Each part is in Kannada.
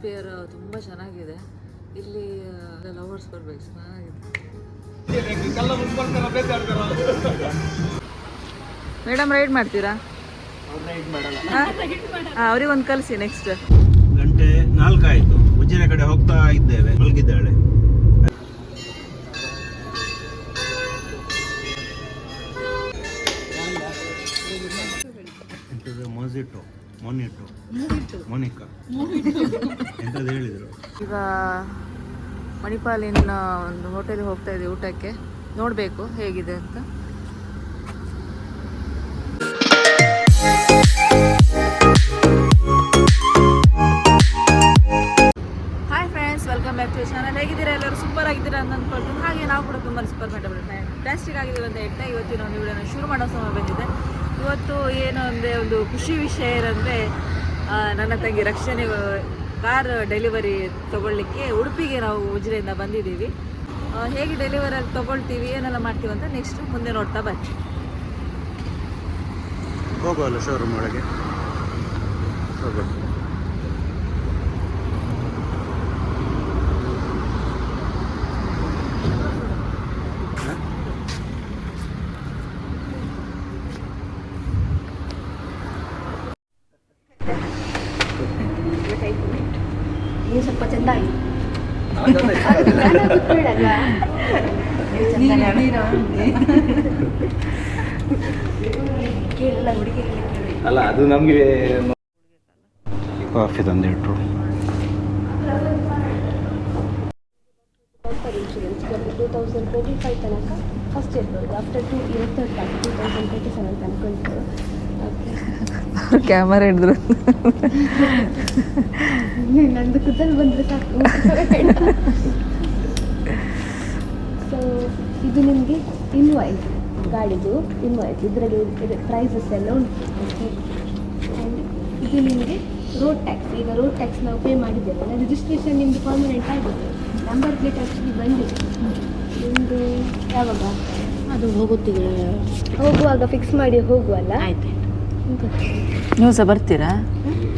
ಅಟ್ಮಾಸ್ಫಿಯರ್ ತುಂಬ ಚೆನ್ನಾಗಿದೆ. ಇಲ್ಲಿ ಲವರ್ಸ್ ಬರ್ಬೇಕು ಚೆನ್ನಾಗಿದೆ. ಮೇಡಮ್ ರೈಡ್ ಮಾಡ್ತೀರಾ? ಅವ್ರಿಗೆ ಒಂದು ಕಲಿಸಿ ನೆಕ್ಸ್ಟ್ ಗಂಟೆ ನಾಲ್ಕಾಯ್ತು. ಉಜ್ಜಿನ ಕಡೆ ಹೋಗ್ತಾ ಇದ್ದೇವೆ. ಮಲಗಿದ್ದಾಳೆ. ಮೊಜಿಟೋ ಮೊನಿಟೋ ಮೊನಿಕಾ. ಈಗ ಮಣಿಪಾಲಿನ ಒಂದು ಹೋಟೆಲ್ಗೆ ಹೋಗ್ತಾ ಇದ್ದೀವಿ ಊಟಕ್ಕೆ. ನೋಡಬೇಕು ಹೇಗಿದೆ ಅಂತ. Hi friends welcome to channel ಹೇಗಿದ್ದೀರಾ ಎಲ್ಲರೂ? ಸೂಪರ್ ಆಗಿದ್ದೀರಾ ಅಂತ ಅಂದ್ಕೊಳ್ತೀನಿ ಹಾಗೆ ನಾವು ಕೂಡ ತುಂಬ ಸೂಪರ್ ಪ್ಲಾಸ್ಟಿಕ್ ಆಗಿದ್ದೀವಿ ಅಂತ ಹೇಳ್ತಾ ಇವತ್ತಿನ ಒಂದು ವಿಡಿಯೋನ ಶುರು ಮಾಡೋ ಸಮಯ ಬಂದಿದೆ. ಇವತ್ತು ಏನು ಅಂದರೆ ಒಂದು ಖುಷಿ ವಿಷಯ ಏನಂದರೆ ನನ್ನ ತಂಗಿ ರಕ್ಷಣೆ ಕಾರ್ ಡೆಲಿವರಿ ತಗೊಳ್ಳಿಕ್ಕೆ ಉಡುಪಿಗೆ ನಾವು ಉಜಿರೆಯಿಂದ ಬಂದಿದ್ದೀವಿ. ಹೇಗೆ ಡೆಲಿವರಿ ತಗೊಳ್ತೀವಿ, ಏನೆಲ್ಲ ಮಾಡ್ತೀವಿ ಅಂತ ನೆಕ್ಸ್ಟ್ ಮುಂದೆ ನೋಡ್ತಾ ಬರ್ತೀವಿ ಹೋಗೋಲ್ಲ ಶೋರೂಮ್ ಒಳಗೆ ನೀವು ಸ್ವಲ್ಪ ಚೆಂದಾಗಿ ಕೇಳಲ್ಲ ಹುಡುಗಿರಿಗೆ ಕೇಳಿ ಅಲ್ಲ ಅದು ನಮಗೆ ಕಾಫಿ ತಂದಿಟ್ರು ಟೂ ತೌಸಂಡ್ ಟ್ವೆಂಟಿ ಫೈವ್ ತನಕ ಫಸ್ಟ್ ಇರ್ಬೋದು after two year third time two thousand twenty seven ತನಕ ಕ್ಯಾಮರಾ ಹಿಡಿದ್ರು. ನಂದು ಕುದಲ್ಲಿ ಬಂದರೆ ಸಾಕು ಸೊ ಇದು ನಿಮಗೆ ಇನ್ವಾಯ್ಸ್ ಗಾಡಿದು ಇನ್ವಾಯ್ಸ್ ಇದರಲ್ಲಿ ಇದು ಪ್ರೈಸಸ್ ಎಲ್ಲ ಉಂಟು. ಆ್ಯಂಡ್ ಇದು ನಿಮಗೆ ರೋಡ್ ಟ್ಯಾಕ್ಸ್ ಈಗ ರೋಡ್ ಟ್ಯಾಕ್ಸ್ ನಾವು ಪೇ ಮಾಡಿದ್ದೇವೆ. ರಿಜಿಸ್ಟ್ರೇಷನ್ ನಿಮ್ಮದು ಪರ್ಮನೆಂಟ್ ಆಗಿದೆ ನಂಬರ್ ಪ್ಲೇಟ್ ಆ್ಯಕ್ಚುಲಿ ಬಂದಿದೆ. ನಿಮ್ಮದು ಯಾವಾಗ? ಅದು ಹೋಗುತ್ತಿಗೆ ಹೋಗುವಾಗ ಫಿಕ್ಸ್ ಮಾಡಿ ಹೋಗುವಲ್ಲ ಆಯ್ತು ನೀವು ಸಹ ಬರ್ತೀರಾ?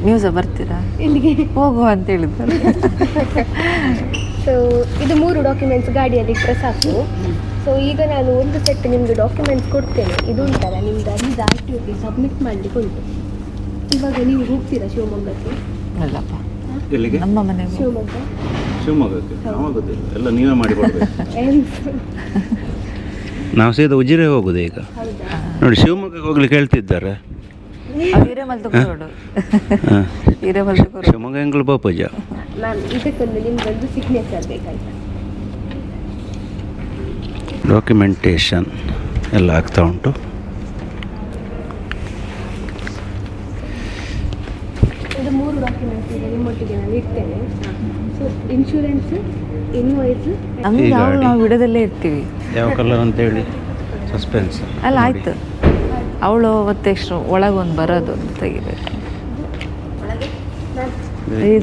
ನೀವು ಸಹ ಬರ್ತೀರಾ? ಇಲ್ಲಿಗೆ ಹೋಗುವ ಅಂತ ಹೇಳಿದ್ದಾರೆ ಸೊ ಇದು ಮೂರು ಡಾಕ್ಯುಮೆಂಟ್ಸ್ ಗಾಡಿಯಲ್ಲಿ ಇಟ್ಟರೆ ಸಾಕು. ಸೊ ಈಗ ನಾನು ಒಂದು ಸೆಟ್ ನಿಮ್ಮದು ಡಾಕ್ಯುಮೆಂಟ್ಸ್ ಕೊಡ್ತೇನೆ. ಇದು ಉಂಟಲ್ಲ ನಿಮ್ಮದು ಅಲ್ಲಿ ಆರ್ ಟಿ ಒಗೆ ಸಬ್ಮಿಟ್ ಮಾಡಲಿಕ್ಕೆ ಉಂಟು. ಇವಾಗ ನೀವು ಹೋಗ್ತೀರಾ ಶಿವಮೊಗ್ಗಕ್ಕೆ? ಅಲ್ಲಪ್ಪ. ಎಲ್ಲಿಗೆ? ನಮ್ಮ ಮನೆಗೆ. ಶಿವಮೊಗ್ಗ? ಶಿವಮೊಗ್ಗಕ್ಕೆ? ಆಗೋದಿಲ್ಲ ಎಲ್ಲ ನೀವೇ ಮಾಡಿ ನಾವು ಸೀದಾ ಉಜಿರೆ ಹೋಗುದು ಈಗ. ನೋಡಿ ಶಿವಮೊಗ್ಗಕ್ಕೆ ಹೋಗ್ಲಿಕ್ಕೆ ಹೇಳ್ತಿದ್ದಾರೆ. ಶಿವಮೊಗ್ಗ ಎಂಗ್ಳು ಬಾಪೂಜ ಇದಕ್ಕೊಂದು ನಿಮ್ದೊಂದು ಸಿಗ್ನೇಚರ್ ಬೇಕಾಯ್ತಾ? ಡಾಕ್ಯುಮೆಂಟೇಶನ್ ಎಲ್ಲ ಆಗ್ತಾ ಉಂಟು ಇದು ಮೂರು ಡಾಕ್ಯುಮೆಂಟ್ಸ್ ನಿಮ್ಮೊಟ್ಟಿಗೆ ನಾನು ಇಡ್ತೇನೆ. ಸೊ ಇನ್ಶೂರೆನ್ಸ್ ಇನ್ವಾಯ್ಸ್ ನಮ್ಗೆ ನಾವು. ನಾವು ವಿಡದಲ್ಲೇ ಇರ್ತೀವಿ. ಯಾವ ಕಲರ್ ಅಂತೇಳಿ? ಸಸ್ಪೆನ್ಸ್ ಅಲ್ಲ ಆಯ್ತು. ಅವಳು ಮತ್ತೆ ಎಷ್ಟು ಒಂದು ಬರೋದು ಅಂತ ತೆಗಿಬೇಕು.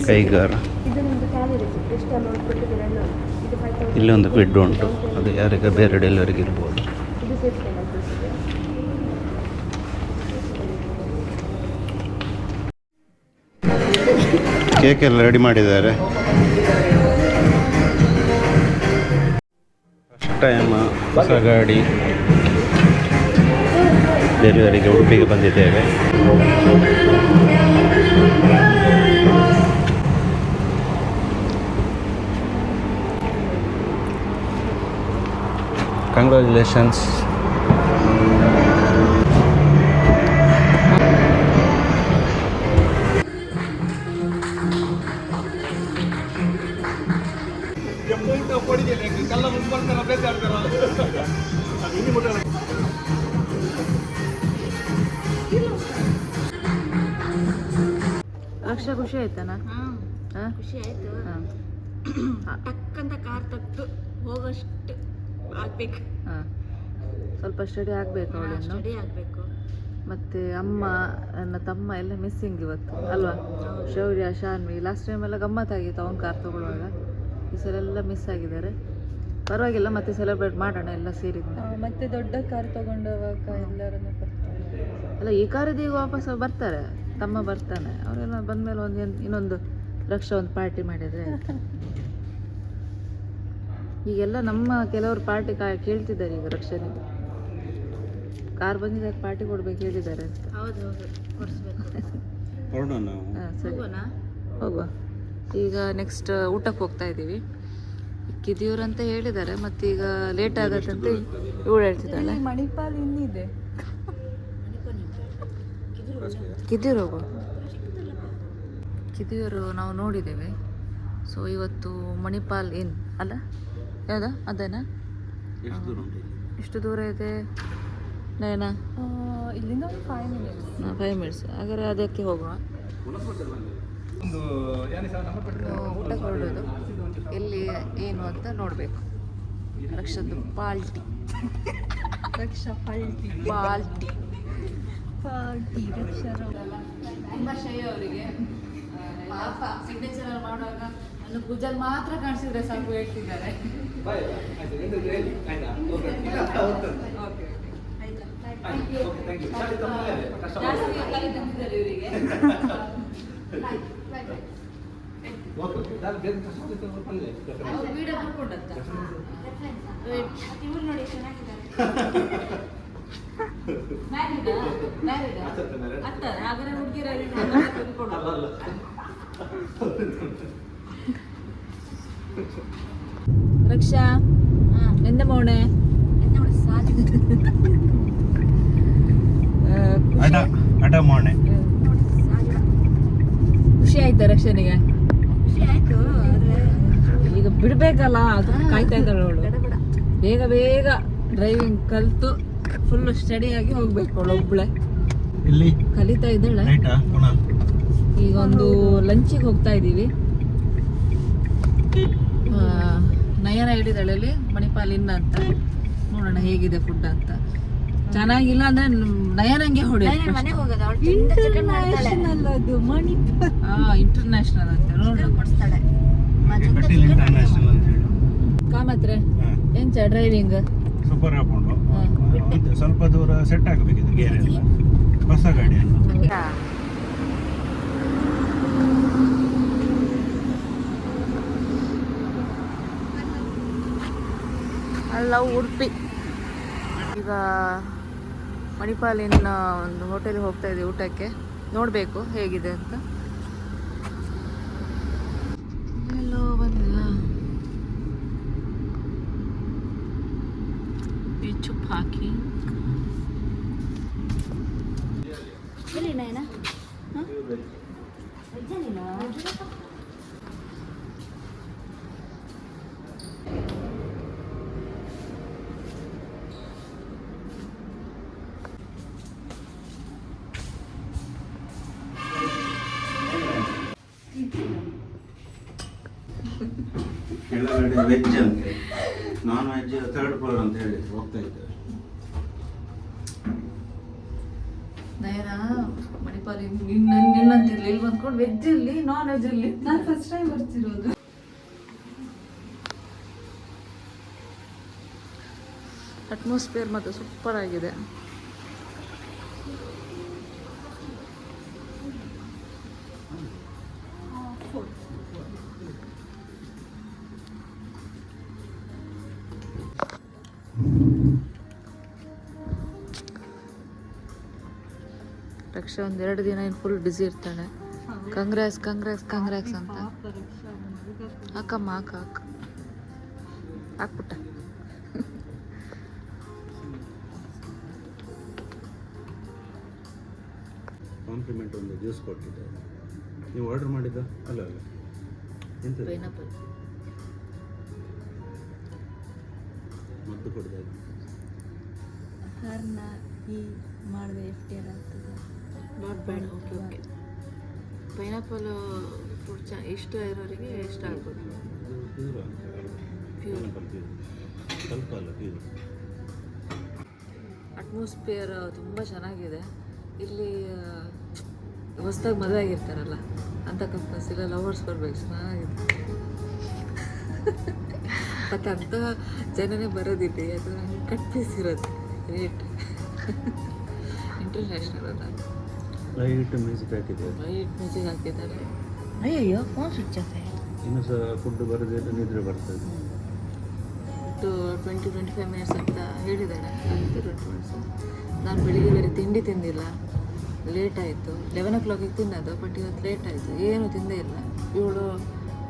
ಕೈಗಾರ. ತೌಸಂಡ್ ಬಿಡ್ ಉಂಟು. ಅದು ಯಾರಿಗೆ ಬೇರೆ ಡೆಲಿವರಿಗೆ ಇರ್ಬೋದು. ಕೇಕ್ ಎಲ್ಲ ರೆಡಿ ಮಾಡಿದ್ದಾರೆ. ಫಸ್ಟ್ ಟೈಮ್ ಹೊಸ ಗಾಡಿ ಡೆಲಿವರಿಗೆ ಉಡುಪಿಗೆ ಬಂದಿದ್ದೇವೆ. ಕಂಗ್ರ್ಯಾಚುಲೇಷನ್ಸ್ ಖುಷಿ ಆಯ್ತಾನ ಹಾಂ ಹಾ? ಖುಷಿ ಆಯಿತು ಹಾ. ಟಕ್ಕಂತ ಕಾರ್ ತಕ್ಕು ಹೋಗೋಷ್ಟು ಆಗ್ಬೇಕು. ಹಾ. ಸ್ವಲ್ಪ ಸ್ಟಡಿ ಆಗಬೇಕು ಅವಳು ಸ್ಟಡಿ ಆಗಬೇಕು. ಮತ್ತೆ ಅಮ್ಮ ನನ್ನ ತಮ್ಮ ಎಲ್ಲ ಮಿಸ್ಸಿಂಗ್ ಇವತ್ತು ಅಲ್ವಾ? ಶೌರ್ಯ ಶಾನ್ವಿ ಲಾಸ್ಟ್ ಟೈಮ್ ಎಲ್ಲ ಗಮ್ಮತ್ತಾಗಿತ್ತು ಅವ್ನ ಕಾರ್ ತಗೊಳ್ಳುವಾಗ. ಈ ಸಲ ಎಲ್ಲ ಮಿಸ್ ಆಗಿದ್ದಾರೆ. ಪರವಾಗಿಲ್ಲ ಮತ್ತೆ ಸೆಲೆಬ್ರೇಟ್ ಮಾಡೋಣ ಎಲ್ಲ ಸೇರಿ ಮತ್ತೆ ದೊಡ್ಡ ಕಾರ್ ತಗೊಂಡವಾಗ ಎಲ್ಲರನ್ನು ಅಲ್ಲ ಈ ಕಾರಿದ್ದು ಈಗ ವಾಪಸ್ ಬರ್ತಾರೆ. ತಮ್ಮ ಬರ್ತಾನೆ. ಅವರೆಲ್ಲ ಬಂದಮೇಲೆ ಒಂದು ಇನ್ನೊಂದು ರಕ್ಷಾ ಒಂದು ಪಾರ್ಟಿ ಮಾಡಿದ್ರೆ ಈಗೆಲ್ಲ ನಮ್ಮ ಕೆಲವರು ಪಾರ್ಟಿ ಕಾ ಕೇಳ್ತಿದ್ದಾರೆ ಈಗ ರಕ್ಷನಿಗೆ. ಕಾರ್ ಬಂದಿದ್ದಾರೆ ಪಾರ್ಟಿ ಕೊಡ್ಬೇಕು ಹೇಳಿದ್ದಾರೆ ಅಂತ. ಹೌದು ಹೌದು. ಕೊಡಿಸ್ಬೇಕು. ಹೊರಡೋಣ ನಾವು? ಹಾಂ ಸರಿ. ಹೋಗುವ. ಈಗ ನೆಕ್ಸ್ಟ್ ಊಟಕ್ಕೆ ಹೋಗ್ತಾ ಇದ್ದೀವಿ. ಕಿದಿಯೂರು ಅಂತ ಹೇಳಿದ್ದಾರೆ ಮತ್ತೀಗ ಲೇಟ್ ಆಗತ್ತಂತ. ಇವಳು ಹೇಳ್ತಿದ್ದಾಳೆ. ಮಣಿಪಾಲ್ ಇನ್ನಿದೆ ಕಿದಿಯೂರು ಹೋಗು ಕಿದಿಯೂರು ನಾವು ನೋಡಿದ್ದೇವೆ. ಸೊ ಇವತ್ತು ಮಣಿಪಾಲ್ ಇನ್ ಅಲ್ಲ? ಯಾವ್ದ? ಅದೇನಾ? ಎಷ್ಟು ದೂರ ಇದೆ? ನಯನಾ? ಇಲ್ಲಿಂದ ಒಂದು ಫೈವ್ ಮಿನಿಟ್ಸ್ ಫೈವ್ ಮಿನಿಟ್ಸ್ ಹಾಗಾದ್ರೆ ಅದಕ್ಕೆ ಹೋಗುವ. ಊಟ ಹೊರಡೋದು ಎಲ್ಲಿ ಏನು ಅಂತ ನೋಡಬೇಕು. ರಕ್ಷದ್ದು ಪಾಲ್ಟಿ. ರಕ್ಷ ಪಾಲ್ಟಿ. ಪಾಲ್ಟಿ. ತುಂಬ ಶಯ ಅವರಿಗೆ. ಪಾಪ ಸಿಗ್ನೇಚರ್ ಮಾಡುವಾಗ ನನ್ನ ಪೂಜಲ್ ಮಾತ್ರ ಕಾಣಿಸಿದ್ರೆ ಸಾಕು ಹೇಳ್ತಿದ್ದಾರೆ. ಇವರಿಗೆ ಇವ್ರು ನೋಡಿ ಚೆನ್ನಾಗಿದ್ದಾರೆ. ಖುಷಿ. ಆಯ್ತಾ ರಕ್ಷನಿಗೆ? ಖುಷಿ ಆಯ್ತು ಈಗ ಬಿಡ್ಬೇಕಲ್ಲ ಅದು ಕಾಯ್ತಾ ಇದ್ದಾಳೆ ಅವಳು. ಬೇಗ ಬೇಗ ಡ್ರೈವಿಂಗ್ ಕಲ್ತು. ಫುಲ್ ಸ್ಟಡಿ ಆಗಿ ಹೋಗ್ಬೇಕು ಅವಳು ಒಬ್ಳೆ. ಇಲ್ಲಿ? ಕಲಿತಾ ಇದ್ದಾಳೆ. ಈಗ ಒಂದು ಲಂಚಿಗೆ ಹೋಗ್ತಾ ಇದ್ದೀವಿ. ಆ, ನಯನ ಹೇಳಿದಾಳೆ ಅಲ್ಲಿ ಮಣಿಪಾಲ್ ಇನ್ನ ಅಂತ. ನೋಡೋಣ ಹೇಗಿದೆ ಫುಡ್ ಅಂತ. ಚೆನ್ನಾಗಿಲ್ಲ ಅಂದ್ರೆ ನಯನಂಗೆ ಹೊಡಿ ಮನೆಗೆ ಹೋಗೋದು ಅವಳು ತಿಂದ ಚಿಕನ್ ಮಾಡ್ತಾಳೆ. ಅದು ಮಣಿಪಾಲ್. ಹಾ ಇಂಟರ್ನ್ಯಾಷನಲ್ ಅಂತ ನೋಡೋಣ. ಕೊಡಿಸ್ತಾಳೆ. ಕಾಮತ್ರೆ. ಎಂಚ ಡ್ರೈವಿಂಗ್ ಸೂಪರ್ ಹಾಕೊಂಡು. ಸ್ವಲ್ಪ ದೂರ ಸೆಟ್ ಆಗಬೇಕಿತ್ತು ಗೇರ್ ಎಲ್ಲ ಹೊಸ ಗಾಡಿಯನ್ನು. ಅಲ್ಲ ಉಡುಪಿ. ಈಗ ಮಣಿಪಾಲಿನ ಒಂದು ಹೋಟೆಲ್ಗೆ ಹೋಗ್ತಾ ಇದ್ದೀವಿ ಊಟಕ್ಕೆ. ನೋಡಬೇಕು ಹೇಗಿದೆ ಅಂತ ಎಲ್ಲೋ ಬಂದಿಲ್ಲ ಈ ಚುಪ್ ಹಾಕಿ ಎಲ್ಲಿ ನಯನ ನೀನು ಕೆಳಗಡೆ ವೆಜ್ ಅಂತೆ ನಾನ್ ವೆಜ್ ಥರ್ಡ್ ಫ್ಲೋರ್ ಅಂತ ಹೇಳಿ ಹೋಗ್ತಾ ಇದ್ದೆ. ನಯನ ಮಣಿಪಾಲಿ ನಿನ್ನ ನಿನ್ನಂತಿರ್ಲಿ ಇಲ್ಲಿ ಬಂದ್ಕೊಂಡು ವೆಜ್ ಇರಲಿ ನಾನ್ ವೆಜ್ ಇರಲಿ ನಾನು ಫಸ್ಟ್ ಟೈಮ್ ಬರ್ತಿರೋದು. ಅಟ್ಮಾಸ್ಫಿಯರ್ ಮತ್ತು ಸೂಪರ್ ಆಗಿದೆ. ರಕ್ಷಾ ಒಂದೆರಡು ದಿನ ಏನು ಫುಲ್ ಬ್ಯುಸಿ ಇರ್ತಾಳೆ. ಕಾಂಗ್ರೆಸ್ ಕಾಂಗ್ರೆಸ್ ಕಾಂಗ್ರೆಸ್ ಅಂತ. ಹಾಕಮ್ಮ ಹಾಕ ಹಾಕ. ಹಾಕ್ಬಿಟ್ಟ. ಕಾಂಪ್ಲಿಮೆಂಟ್ ಒಂದು ಜ್ಯೂಸ್ ಕೊಟ್ಟಿದ್ದೆ. ನೀವು ಆರ್ಡರ್ ಮಾಡಿದ್ದ? ಅಲ್ಲ ಅಲ್ಲ. ಎಂತ ಪೈನಾಪಲ್ ಮದ್ದು ಕೊಡಿದಾಗ ಹರ್ನ ಈ ಮಾಡಿದ್ರೆ ಎಷ್ಟು ಆಗ್ತದೆ not bad okay okay pineapple fruit ಚ ಇಷ್ಟ ಇರೋರಿಗೆ ಇಷ್ಟ ಆಗ್ಬೋದು. ಅಟ್ಮಾಸ್ಫಿಯರ್ ತುಂಬ ಚೆನ್ನಾಗಿದೆ. ಇಲ್ಲಿ ಹೊಸ್ದಾಗಿ ಮದುವೆ ಆಗಿರ್ತಾರಲ್ಲ, ಅಂತ ಕಂಪಲ್ಸ್ ಇಲ್ಲ ಲವರ್ಸ್ ಬರ್ಬೇಕು. ಚೆನ್ನಾಗಿದೆ. ಮತ್ತು ಅಂಥ ಜನನೇ ಬರೋದಿದೆ. ಅದು ನಂಗೆ ಕಟ್ ಪೀಸ್ ಇರೋದು. ರೇಟ್ ಇಂಟರ್ನ್ಯಾಷನಲ್ ಅಲ್ಲ ಲೈಟ್ ಮ್ಯೂಸಿಕ್ ಹಾಕಿದ್ದಾರೆ ಲೈಟ್ ಮ್ಯೂಸಿಕ್ ಹಾಕಿದ್ದಾರೆ. ಅಯ್ಯಯ್ಯೋ ಫೋನ್ ಸ್ವಿಚ್ ಆಫ್ ಇನ್ನು ಸಹ ಫುಡ್ ಬರದೇ ನಿದ್ರೆ ಬರ್ತದೆ two twenty twenty five minutes ಅಂತ ಹೇಳಿದ್ದಾರೆ. ಟ್ವೆಂಟಿ ಮಿನಿಟ್ಸ್ ನಾನು ಬೆಳಿಗ್ಗೆ ಬೇರೆ ತಿಂಡಿ ತಿಂದಿಲ್ಲ. ಲೇಟ್ ಆಯಿತು. ಲೆವೆನ್ ಓ ಕ್ಲಾಕಿಗೆ ತಿನ್ನೋದು ಬಟ್ ಇವತ್ತು ಲೇಟ್ ಆಯಿತು. ಏನು ತಿಂದೇ ಇಲ್ಲ. ಇವಳು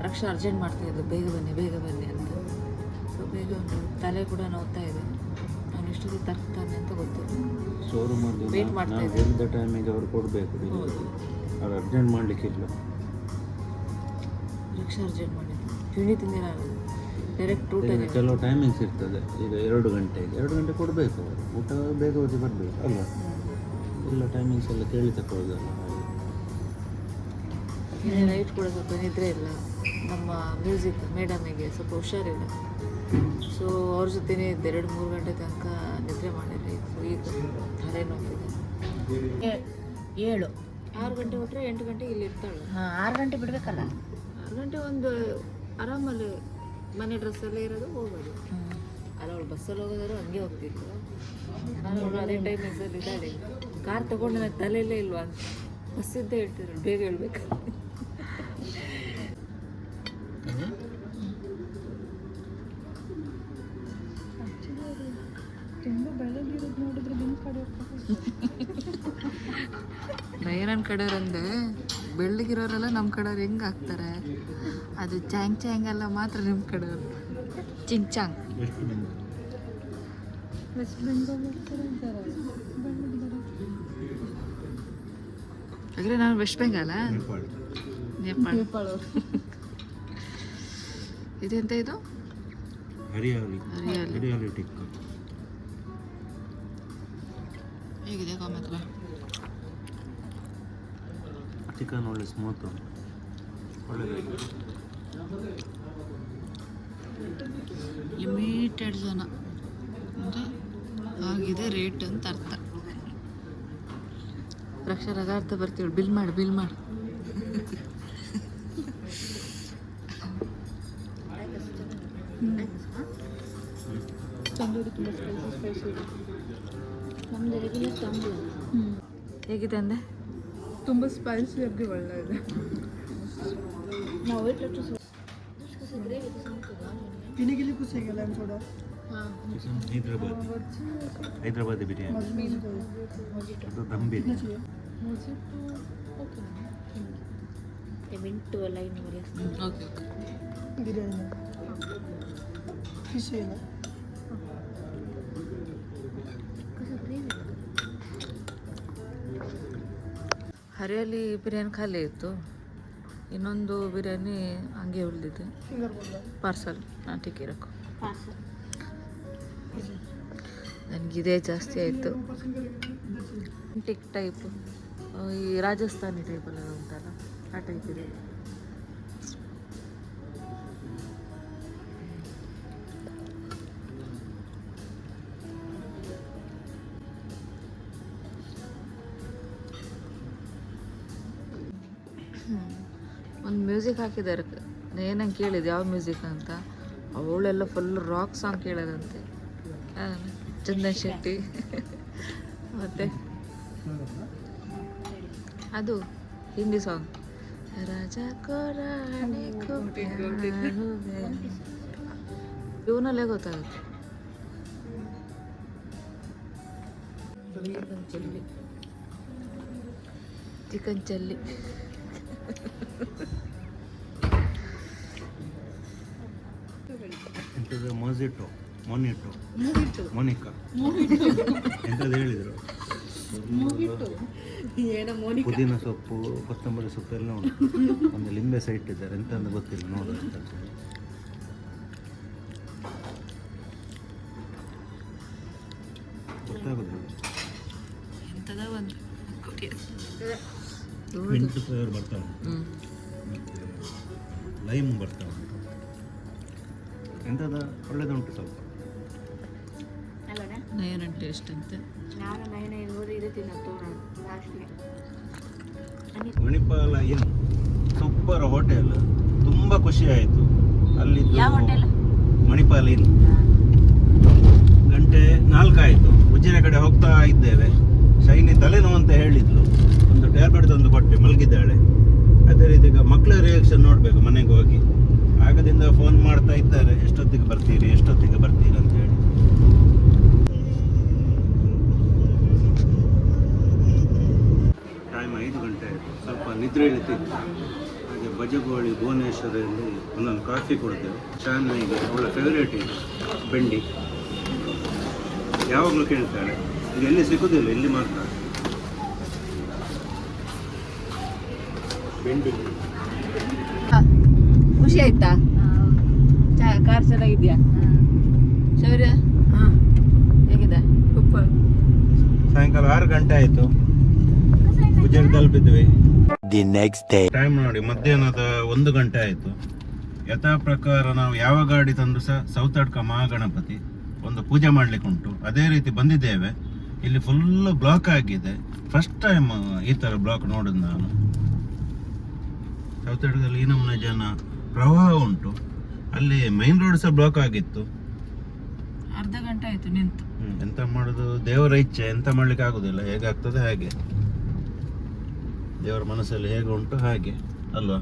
ರಕ್ಷಾ ಅರ್ಜೆಂಟ್ ಮಾಡ್ತಾ ಇದ್ಲು. ಬೇಗ ಬನ್ನಿ ಬೇಗ ಬನ್ನಿ ಅಂತ. ಸೊ ಬೇಗ ತಲೆ ಕೂಡ ನೋವ್ತಾ ಇದೆ. ಎಷ್ಟೊತ್ತಿಗೆ ತರ್ತಾನೆ ಅಂತ ಗೊತ್ತಿಲ್ಲ ಶೋರೂಮ್ ವೇಟ್ ಮಾಡ್ತಾ ನಾವು ಇದ್ದೇವೆ. ಹೇಳಿದ ಟೈಮಿಗೆ ಅವ್ರು ಕೊಡಬೇಕು ಅವ್ರು ಅರ್ಜೆಂಟ್ ಮಾಡಲಿಕ್ಕಿಲ್ಲ ರಿಕ್ಷಾ ಅರ್ಜೆಂಟ್ ಮಾಡಿದ್ದು. ತಿಂಡಿ ತಿಂದಿಲ್ಲ ಡೈರೆಕ್ಟ್ ಊಟ ಕೆಲವು ಟೈಮಿಂಗ್ಸ್ ಇರ್ತದೆ. ಈಗ ಎರಡು ಗಂಟೆಗೆ. ಎರಡು ಗಂಟೆ ಕೊಡಬೇಕು ಅವರು. ಊಟ ಬೇಗ ಹೋಗಿ ಬರಬೇಕು ಅಲ್ಲ? ಎಲ್ಲ ಟೈಮಿಂಗ್ಸ್ ಎಲ್ಲ ಕೇಳಿ ತಗೊಳ್ಳೋದಲ್ಲ ನೈಟ್ ಕೂಡ ಸ್ವಲ್ಪ ನಿದ್ರೆ ಇಲ್ಲ. ನಮ್ಮ ಮ್ಯೂಸಿಕ್ ಮೇಡಮಿಗೆ ಸ್ವಲ್ಪ ಹುಷಾರಿಲ್ಲ. ಸೊ ಅವ್ರ ಜೊತೆನೇ ಎರಡು ಮೂರು ಗಂಟೆ ತನಕ ನಿದ್ರೆ ಮಾಡಿದ್ರೆ ಸೊ ಈಗ ತಲೆ ನೋಡ್ತಿದೆ ಏಳು. ಆರು ಗಂಟೆ ಹೊಟ್ಟರೆ ಎಂಟು ಗಂಟೆ ಇಲ್ಲಿ ಇರ್ತಾಳೆ. ಹಾಂ ಆರು ಗಂಟೆ ಬಿಡಬೇಕಲ್ಲ? ಆರು ಗಂಟೆ ಒಂದು ಆರಾಮಲ್ಲಿ ಮನೆ ಡ್ರೆಸ್ಸಲ್ಲೇ ಇರೋದು ಹೋಗೋದು. ಅಲ್ಲ ಅವಳು ಬಸ್ಸಲ್ಲಿ ಹೋಗೋದಾದ್ರು ಹಂಗೆ ಹೋಗ್ತಿತ್ತು ನಾನು ಅವಳು ಅದೇ ಟೈಮ್ ಇದ್ದಾಳೆ. ಕಾರ್ ತೊಗೊಂಡು ನನಗೆ ತಲೆಯಲ್ಲೇ ಇಲ್ವಾ ಅಂತ. ಬಸ್ಸಿದ್ದೇ ಹೇಳ್ತಿದ್ರು ಬೇಗ ಹೇಳ್ಬೇಕು. ಕಡೆಯವ್ರು ಹೆಂಗೆ ಹಾಕ್ತಾರೆ? ಅದು ಚಾಂಗ್ ಚಾಂಗ್ ಎಲ್ಲ ಮಾತ್ರ ನಿಮ್ಮ ಕಡೆಯವ್ರು ಚಿಂಚಾಂಗ್. ವೆಸ್ಟ್ ಬೆಂಗಾಲ್ ಹಾಗಾದ್ರೆ ನಾನು ವೆಸ್ಟ್ ಬೆಂಗಾಲ ನೇಪಾಳ ಇದೆಂತ ಇದು? ಹರಿಯಾಲಿ ಹರಿಯಾಲಿ. ಹರಿಯಾಲಿ ಟಿಕ್ಕ. ಹೇಗಿದೆ ಕಾಮತ್ರ ಚಿಕನ್ ಒಳ್ಳೆ ಸ್ಮೂತ್ ಲಿಮಿಟೆಡ್ ಜನ. ಅಂದರೆ ಆಗಿದೆ ರೇಟ್ ಅಂತ ಅರ್ಥ. ರಕ್ಷಾ ರಗಾರ್ಥ ಬರ್ತೀವಿ ಬಿಲ್ ಮಾಡಿ ಬಿಲ್ ಮಾಡಿ. ತಂದೂರಿ ತುಂಬ ಸ್ಪೈಸಿ ಸ್ಪೈಸಿ ಇದೆ ನಮ್ದು ರೆಗ್ಯುಲರ್ ತಂಬು ಹೇಗಿದೆ ಅಂದೆ? ತುಂಬ ಸ್ಪೈಸಿ ಆಗಿ ಒಳ್ಳೆಯದು ನಾವು ವೇಟ್ ಲಟ್ಟು ತಿನಿಗಿಲಿಕ್ಕೂ ಸಿಗಲ್ಲ ಅನ್ಸೋಡ ಚಿಕನ್ ಹೈದ್ರಾಬಾದ್ ಹೈದ್ರಾಬಾದಿ ಬಿರಿಯಾನಿ ಅದು ದಮ್ ಬಿರಿಯಾನಿ ಮಿಂಟು ಲೈನ್ ಮರಿ ಓಕೆ ಓಕೆ ಬಿರಿಯಾನಿ ಫಿಶ್ ಇಲ್ಲ ಹರಿಯಲ್ಲಿ ಬಿರಿಯಾನಿ ಖಾಲಿ ಇತ್ತು ಇನ್ನೊಂದು ಬಿರಿಯಾನಿ ಹಂಗೆ ಉಳಿದಿದೆ. ಪಾರ್ಸಲ್ ಹಾಂ ಟಿಕ್ಕಿ ರಕ್ಕು ಪಾರ್ಸಲ್ ನನಗಿದೇ ಜಾಸ್ತಿ ಆಯಿತು. ಟಿಕ್ ಟೈಪ್ ಈ ರಾಜಸ್ಥಾನಿ ಟೈಪಲ್ಲ ಉಂಟಲ್ಲ, ಆ ಟೈಪ್ ಇದೆ. ಮ್ಯೂಸಿಕ್ ಹಾಕಿದ್ದಾರೆ ಏನಂಗೆ ಕೇಳಿದೆ, ಯಾವ ಮ್ಯೂಸಿಕ್ ಅಂತ? ಅವಳೆಲ್ಲ ಫುಲ್ ರಾಕ್ ಸಾಂಗ್ ಕೇಳೋದಂತೆ? ಚಂದನ್ ಶೆಟ್ಟಿ. ಮತ್ತೆ? ಅದು ಹಿಂದಿ ಸಾಂಗ್ ರಾಜ. ಇವನಲ್ಲೇ ಗೊತ್ತಾಗುತ್ತೆ. ಚಿಕನ್ ಚಿಲ್ಲಿ ಚಿಕನ್ ಚಿಲ್ಲಿ ಎಂಥದ್ದು ಮೊಸಿಟ್ಟು ಮೊನಿಟೋ ಮೊನಿಕಾ. ಎಂಥದ್ದು ಹೇಳಿದರು? ಪುದೀನ ಸೊಪ್ಪು ಕೊತ್ತಂಬರಿ ಸೊಪ್ಪು ಎಲ್ಲ ಉಂಟು. ಒಂದು ಲಿಂಬೆ ಸಹ ಇಟ್ಟಿದ್ದಾರೆ ಎಂತ ಅಂತ ಗೊತ್ತಿಲ್ಲ ನೋಡು ಅಂತ ಗೊತ್ತಾಗುದಿಲ್ಲ? ಬರ್ತಾ ಉಂಟು. ಲೈಮ್ ಬರ್ತಾ ಎಂಥದ ಒಳ್ಳೆದುಂಟು ಸ್ವಲ್ಪ? ನಯನ ಟೇಸ್ಟ್ ಅಂತ ನಾನು ಇದು ಲಾಸ್ಟ್ಗೆ. ಮಣಿಪಾಲ ಏನು? Super hotel. ತುಂಬ ಖುಷಿ ಆಯಿತು. ಅಲ್ಲಿ ಮಣಿಪಾಲ ಇನ್ ಗಂಟೆ ನಾಲ್ಕಾಯಿತು. ಉಜ್ಜಿನ ಕಡೆ ಹೋಗ್ತಾ ಇದ್ದೇವೆ. ಶೈನಿ ತಲೆನೋವು ಅಂತ ಹೇಳಿದ್ಲು. ಒಂದು ಟ್ಯಾಬ್ಲೆಟ್ ತಂದು ಕೊಟ್ಟೆ ಮಲಗಿದ್ದಾಳೆ. ಅದೇ ರೀತಿ ಈಗ ಮಕ್ಕಳ ರಿಯಾಕ್ಷನ್ ನೋಡಬೇಕು ಮನೆಗೆ ಹೋಗಿ. ಆಗದಿಂದ ಫೋನ್ ಮಾಡ್ತಾ ಇದ್ದಾರೆ, ಎಷ್ಟೊತ್ತಿಗೆ ಬರ್ತೀರಿ ಎಷ್ಟೊತ್ತಿಗೆ ಬರ್ತೀರಿ? ಅಂತ ಹೇಳಿ. ಟೈಮ್ ಐದು ಗಂಟೆ ಸ್ವಲ್ಪ ನಿದ್ರೆ ಇಳಿತಿತ್ತು ಹಾಗೆ ಬಜಗೋಳಿ ಭುವನೇಶ್ವರಲ್ಲಿ ಒಂದೊಂದು ಕಾಫಿ ಕೊಡ್ತೇವೆ ಶಾನ್ವಿಗೆ ಅವಳ ಫೇವ್ರೇಟ್ ಇದೆ, ಬೆಂಡಿ. ಯಾವಾಗಲೂ ಕೇಳ್ತಾಳೆ. ಇದು ಎಲ್ಲಿ ಸಿಗೋದಿಲ್ಲ, ಇಲ್ಲಿ ಮಾತ್ರ. ಬೆಂಡಿ. ಖುಷಿ ಆಯ್ತಾ? ಚಾ ಕಾರ್ ಚೆನ್ನಾಗಿದ್ಯಾ? ಶೌರ್ಯ? ಹೇಗಿದೆ? ಸಾಯಂಕಾಲ ಆರು ಗಂಟೆ ಆಯಿತು. ಉಜ್ಜರ್ ತಲುಪಿದ್ವಿ ದಿ ನೆಕ್ಸ್ಟ್ ಡೇ ಟೈಮ್ ನೋಡಿ ಮಧ್ಯಾಹ್ನದ ಒಂದು ಗಂಟೆ ಆಯಿತು. ಯಥಾ ಪ್ರಕಾರ ನಾವು ಯಾವ ಗಾಡಿ ತಂದ್ರು ಸಹ ಸೌತಡ್ಕ ಮಹಾಗಣಪತಿ ಒಂದು ಪೂಜೆ ಮಾಡ್ಲಿಕ್ಕೆ ಉಂಟು. ಅದೇ ರೀತಿ ಬಂದಿದ್ದೇವೆ. ಇಲ್ಲಿ ಫುಲ್ ಬ್ಲಾಕ್ ಆಗಿದೆ. ಫಸ್ಟ್ ಟೈಮ್ ಈ ಥರ ಬ್ಲಾಕ್ ನೋಡುದು ನಾನು. ಸೌತಡ್ಕದಲ್ಲಿ ಈ ನಮ್ಮನೆ ಜನ ಪ್ರವಾಹ ಉಂಟು. ಅಲ್ಲಿ ಮೈನ್ ರೋಡ್ ಸಹ ಬ್ಲಾಕ್ ಆಗಿತ್ತು. ಅರ್ಧ ಗಂಟೆ ಆಯ್ತು ನಿಂತು. ಎಂತ ಮಾಡುದು? ದೇವರ ಇಚ್ಛೆ ಎಂತ ಮಾಡ್ಲಿಕ್ಕೆ ಆಗುದಿಲ್ಲ. ಹೇಗಾಗ್ತದೆ ಹಾಗೆ. ದೇವರ ಮನಸ್ಸಲ್ಲಿ ಹೇಗೆ ಉಂಟು ಹಾಗೆ ಅಲ್ವಾ?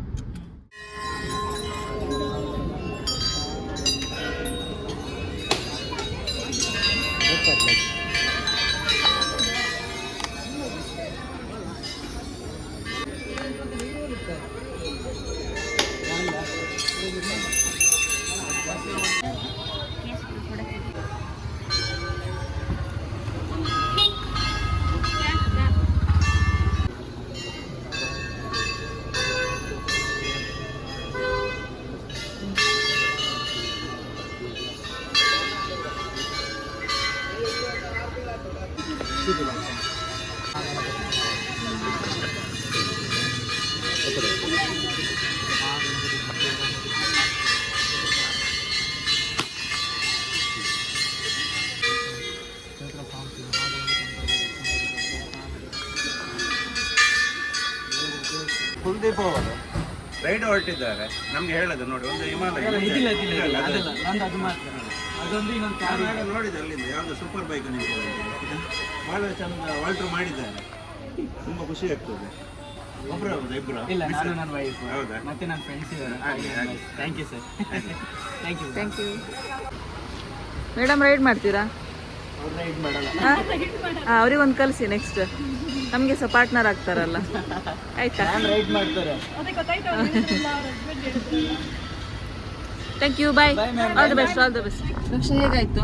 ಕುಲ್ದೀಪ್ ಅವರು. ರೈಡ್ ಹೊರಟಿದ್ದಾರೆ. ನಮ್ಗೆ ಹೇಳದು ನೋಡಿ ಒಂದು ಹಿಮಾಲಯ ನಾನು ಆಗ ನೋಡಿದೆ ಅಲ್ಲಿಂದ ಯಾವುದು ಸೂಪರ್ ಬೈಕ್ ನಿಂತಿದೆ ಬಹಳ ಚಂದ ವಾಲ್ಟರ್ ಮಾಡಿದ್ದಾರೆ. ತುಂಬಾ ಖುಷಿ ಆಗ್ತದೆ. ಒಬ್ರು ಇಬ್ರು? ಇಲ್ಲ ನಾನು ನನ್ನ ವೈಫ್ ಹೌದಾ? ಮತ್ತೆ ನನ್ನ ಫ್ರೆಂಡ್ಸ್ ಇದ್ದಾರೆ. Thank you sir thank you thank you madam ride ಮಾಡ್ತೀರಾ? ಅವ್ರಿಗೆ ಒಂದು ಕಲಿಸಿ ನೆಕ್ಸ್ಟ್ ನಮಗೆ ಸಹ ಪಾರ್ಟ್ನರ್ ಆಗ್ತಾರಲ್ಲ. ಆಯ್ತಾ? ನಾನು ರೈಡ್ ಮಾಡ್ತಾರೆ. Thank you bye all the best all the best Raksha ಹೇಗಾಯ್ತು?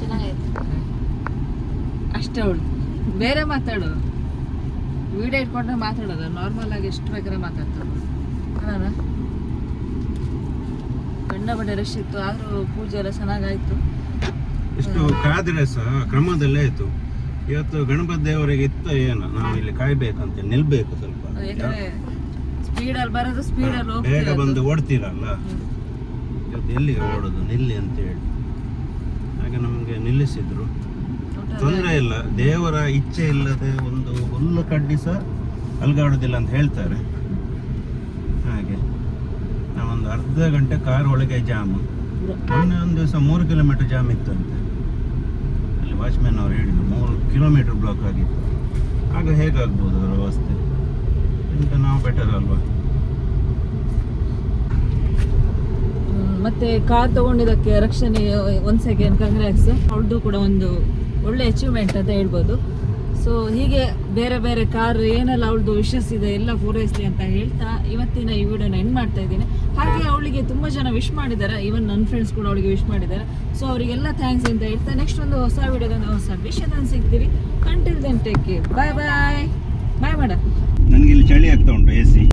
ಚೆನ್ನಾಗಾಯ್ತು. ಅಷ್ಟೇ ಅವಳು ಬೇರೆ ಮಾತಾಡು. ವಿಡಿಯೋ ಇಟ್ಕೊಂಡ್ರೆ ಮಾತಾಡೋದು. ನಾರ್ಮಲ್ ಆಗಿ ಎಷ್ಟು ಬೇಕಾದ್ರೆ ಮಾತಾಡ್ತಾರೆ. ಅಲ್ಲ ಗಂಡ ಬಡ್ಡೆ ರಶ್ ಇತ್ತು ಆದರೂ ಪೂಜೆ ಎಲ್ಲ ಚೆನ್ನಾಗಾಯ್ತು. ಇಷ್ಟು ಕಾದ್ರೆ ಸಹ ಕ್ರಮದಲ್ಲೇ ಆಯ್ತು. ಇವತ್ತು ಗಣಪತಿ ದೇವರಿಗೆ ಇತ್ತ ಏನು? ನಾವು ಇಲ್ಲಿ ಕಾಯ್ಬೇಕಂತ ನಿಲ್ಬೇಕು ಸ್ವಲ್ಪ. ಯಾಕಂದ್ರೆ ಸ್ಪೀಡಲ್ಲಿ ಬರೋದು ಸ್ಪೀಡಲ್ಲಿ ಬೇಗ ಬಂದು ಓಡ್ತೀರಲ್ಲ? ಇವತ್ತು ಎಲ್ಲಿಗೆ ಓಡೋದು? ನಿಲ್ಲಿ ಅಂತ ಹೇಳಿ ಹಾಗೆ ನಮಗೆ ನಿಲ್ಲಿಸಿದ್ರು. ತೊಂದರೆ ಇಲ್ಲ. ದೇವರ ಇಚ್ಛೆ ಇಲ್ಲದೆ ಒಂದು ಹುಲ್ಲು ಕಡ್ಡಿ ಸಹ ಅಲ್ಗಾಡೋದಿಲ್ಲ ಅಂತ ಹೇಳ್ತಾರೆ. ಹಾಗೆ. ನಾವೊಂದು ಅರ್ಧ ಗಂಟೆ ಕಾರ್ ಒಳಗೆ ಜಾಮ್ ಮೊನ್ನೆ ಒಂದು ದಿವಸ ಮೂರು ಕಿಲೋಮೀಟರ್ ಜಾಮ್ ಇತ್ತಂತೆ. ಅಲ್ಲಿ ವಾಚ್ಮ್ಯಾನ್ ಅವ್ರು ಹೇಳಿದ್ರು ಮೂರು ಕಿಲೋಮೀಟರ್ ಬ್ಲಾಕ್ ಆಗಿತ್ತು. ಆಗ ಹೇಗಾಗ್ಬೋದು ಅದರ ವ್ಯವಸ್ಥೆ? ಇಂಥ ನಾವು ಬೆಟರ್ ಅಲ್ವಾ? ಮತ್ತೆ ಕಾರ್ ತಗೊಂಡಿದ್ದಕ್ಕೆ ರಕ್ಷಣೆ ಒನ್ಸ್ ಸೆಕೆಂಡ್ ಕಂಗ್ರಾಟ್ಸ್ ಅವಳದು ಕೂಡ ಒಂದು ಒಳ್ಳೆ ಅಚೀವ್ಮೆಂಟ್ ಅಂತ ಹೇಳ್ಬೋದು. ಸೊ ಹೀಗೆ ಬೇರೆ ಬೇರೆ ಕಾರ್ ಏನೆಲ್ಲ ಅವಳದು ವಿಶಸ್ ಇದೆ, ಎಲ್ಲ ಪೂರೈಸಲಿ ಅಂತ ಹೇಳ್ತಾ ಇವತ್ತಿನ ಈ ವಿಡಿಯೋನ ಎಂಡ್ ಮಾಡ್ತಾ ಇದ್ದೀನಿ. ಹಾಗೆ ಅವಳಿಗೆ ತುಂಬ ಜನ ವಿಶ್ ಮಾಡಿದ್ದಾರೆ ಈವನ್ ನನ್ನ ಫ್ರೆಂಡ್ಸ್ ಕೂಡ ಅವಳಿಗೆ ವಿಶ್ ಮಾಡಿದ್ದಾರೆ ಸೊ ಅವರಿಗೆಲ್ಲ ಥ್ಯಾಂಕ್ಸ್ ಅಂತ ಹೇಳ್ತಾ ನೆಕ್ಸ್ಟ್ ಒಂದು ಹೊಸ ವಿಡಿಯೋದಲ್ಲಿ ಹೊಸ ವಿಷಯದಲ್ಲಿ ಸಿಗ್ತೀವಿ. Until then take care bye bye bye madam ನನಗೆ ಇಲ್ಲಿ ಚಳಿ ಆಗ್ತಾ ಉಂಟು ಎ ಸಿ